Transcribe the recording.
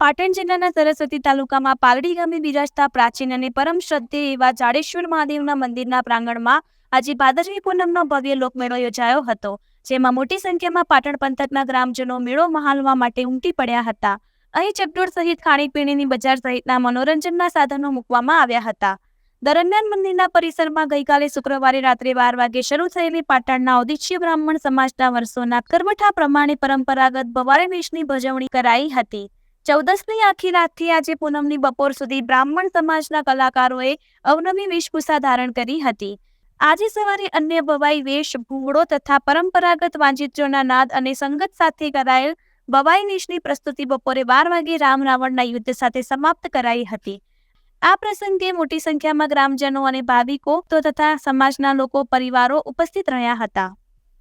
પાટણ જિલ્લાના સરસ્વતી તાલુકામાં પાલડી ગામે બિરાજતા પ્રાચીન અને પરમ શ્રદ્ધે એવા જાડેશ્વર મહાદેવના મંદિરના પ્રાંગણમાં આજે ભાદરવી પૂનમનો ભવ્ય લોકમેળો યોજાયો હતો, જેમાં મોટી સંખ્યામાં પાટણ પંથકના ગ્રામજનો મેળો મહાલવા માટે ઉમટી પડ્યા હતા. અહીં ચકડોળ સહિત ખાણીપીણીની બજાર સહિતના મનોરંજનના સાધનો મૂકવામાં આવ્યા હતા. દરમિયાન મંદિરના પરિસરમાં ગઈકાલે શુક્રવારે રાત્રે બાર વાગે શરૂ થયેલી પાટણના ઔદિશ્ય બ્રાહ્મણ સમાજના વર્ષોના કરવઠા પ્રમાણે પરંપરાગત ભવારે વેશની ભજવણી કરાઈ હતી. ચૌદસની આખી રાતથી આજે પૂનમની બપોર સુધી બ્રાહ્મણ સમાજના કલાકારોએ અવનવી વેશભૂષા ધારણ કરી હતી. આજે સવારે અન્ય ભવાઈ વેશ, ભૂંગળો તથા પરંપરાગત વાંજિત્રોના નાદ અને સંગત સાથે કરાયેલ ભવાઈ વેશની પ્રસ્તુતિ બપોરે બાર વાગે રામ રાવણના યુદ્ધ સાથે સમાપ્ત કરાઈ હતી. આ પ્રસંગે મોટી સંખ્યામાં ગ્રામજનો અને ભાવિકો તથા સમાજના લોકો, પરિવારો ઉપસ્થિત રહ્યા હતા.